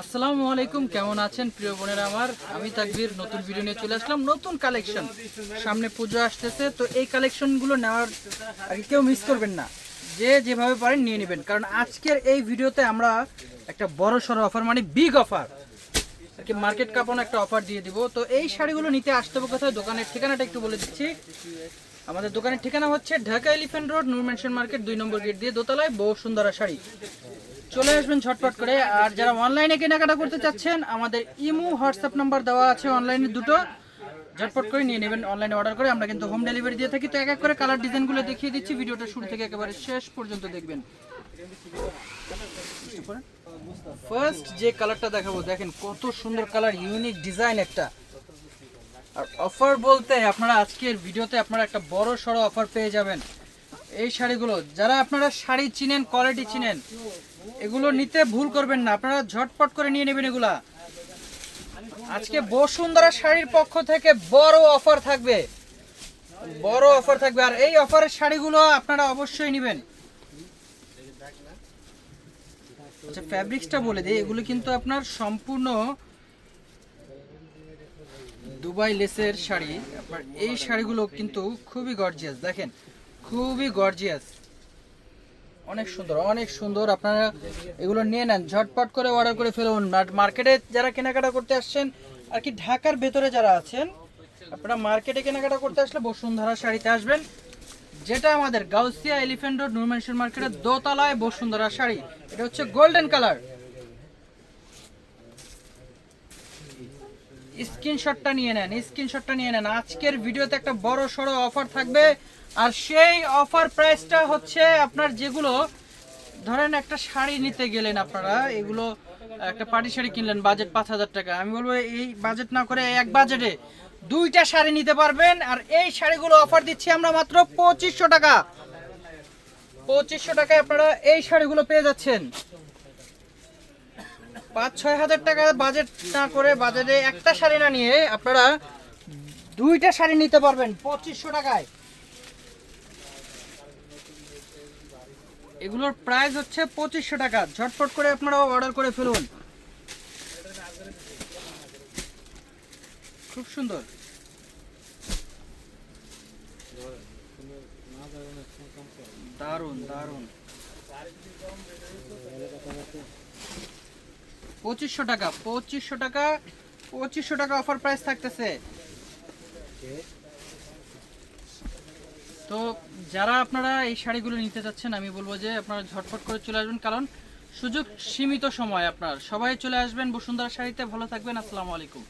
আসসালামু আলাইকুম, কেমন আছেন প্রিয় বোনেরা আমার? আমি তাকবীর, নতুন ভিডিও নিয়ে চলে আসলাম, নতুন কালেকশন সামনে পুজো আসতেছে, তো এই কালেকশনগুলো নেওয়ার আগে কেউ মিস করবেন না। যে যেভাবে পারেন নিয়ে নেবেন। কারণ আজকের এই ভিডিওতে আমরা একটা বড় সড়ো অফার মানে বিগ অফার আর কি মার্কেট কাপানো একটা অফার দিয়ে দিব। তো এই শাড়িগুলো নিতে আসতে হবে কোথায়? দোকানের ঠিকানাটা একটু বলে দিচ্ছি। আমাদের দোকানের ঠিকানা হচ্ছে Dhaka elephant road, Noor market, দুই নম্বর গেট দিয়ে দোতলায় বউ সুন্দরা শাড়ি। চলে আসবেন ঝটপট করে। আর যারা অনলাইনে কেনাকাটা করতে চাচ্ছেন, আমাদের ইমো হোয়াটসঅ্যাপ নাম্বার দেওয়া আছে অনলাইনে দুটো। ঝটপট করে নিয়ে নেবেন অনলাইনে অর্ডার করে। আমরা কিন্তু হোম ডেলিভারি দিয়ে থাকি। তো এক এক করে কালার ডিজাইনগুলো দেখিয়ে দিচ্ছি। ভিডিওটা শুরু থেকে একেবারে শেষ পর্যন্ত দেখবেন। ফার্স্ট যে কালারটা দেখাবো, দেখেন কত সুন্দর কালার ইউনিক ডিজাইন একটা। আর অফার বলতে আপনারা আজকের ভিডিওতে আপনারা একটা বড় সড়ো অফার পেয়ে যাবেন। এই শাড়িগুলো, যারা আপনারা শাড়ি চিনেন কোয়ালিটি চিনেন এগুলো নিতে ভুল করবেন না। আপনারা ঝটপট করে নিয়ে নেবেন এগুলা। আজকে বসুন্ধরা শাড়ির পক্ষ থেকে বড় অফার থাকবে। বড় অফার থাকবে। আর এই অফারের শাড়িগুলো আপনারা অবশ্যই নেবেন। আচ্ছা ফ্যাব্রিক্সটা বলে দিই। এগুলো কিন্তু আপনার সম্পূর্ণ দুবাই লেসের শাড়ি। আপনার এই শাড়িগুলো কিন্তু খুবই গর্জিয়াস দেখেন, খুবই গর্জিয়াস অনেক সুন্দর অনেক সুন্দর। আপনারা এগুলো নিয়ে নেন, ঝটপট করে অর্ডার করে ফেলুন। মার্কেটে যারা কেনাকাটা করতে আসছেন, আর কি ঢাকার ভেতরে যারা আছেন, আপনারা মার্কেটে কেনাকাটা করতে আসলে বসুন্ধরা শাড়িতে আসবেন। যেটা আমাদের গাউসিয়া এলিফেন্ট রোড নুরমেনশন মার্কেটের দোতলায় বসুন্ধরা শাড়ি। এটা হচ্ছে গোল্ডেন কালার স্ক্রিনশটটা নিয়ে নেন, স্ক্রিনশটটা নিয়ে নেন। আজকের ভিডিওতে একটা বড় সড়ো অফার থাকবে। আর সেই অফার প্রাইসটা হচ্ছে আপনার যেগুলো, ধরেন একটা শাড়ি নিতে গেলেন আপনারা, এগুলো একটা পাটি শাড়ি কিনলেন, বাজেট পাঁচ হাজার টাকা। আমি বলব, এই বাজেট না করে এক বাজেটে দুইটা শাড়ি নিতে পারবেন, আর এই শাড়িগুলো অফার দিচ্ছি আমরা মাত্র পঁচিশশো টাকা। পঁচিশশো টাকায় আপনারা এই শাড়িগুলো পেয়ে যাচ্ছেন। পাঁচ, ছয় হাজার টাকা বাজেট না করে বাজারে একটা শাড়ি না নিয়ে আপনারা দুইটা শাড়ি নিতে পারবেন পঁচিশশো টাকায়। এগুলোর প্রাইস হচ্ছে পঁচিশশো টাকা। ঝটপট করে আপনারা অর্ডার করে ফেলুন। খুব সুন্দর। দারুণ দারুণ পঁচিশশো টাকা পঁচিশশো টাকা পঁচিশশো টাকা অফার প্রাইস থাকতেছে। তো যারা আপনারা এই শাড়িগুলো নিতে চাচ্ছেন, আমি বলব যে আপনারা ঝটফট করে চলে আসবেন, কারণ সুযোগ সীমিত সময় আপনার। সবাই চলে আসবেন বসুন্ধরা শাড়িতে, ভালো থাকবেন, আসসালামু আলাইকুম।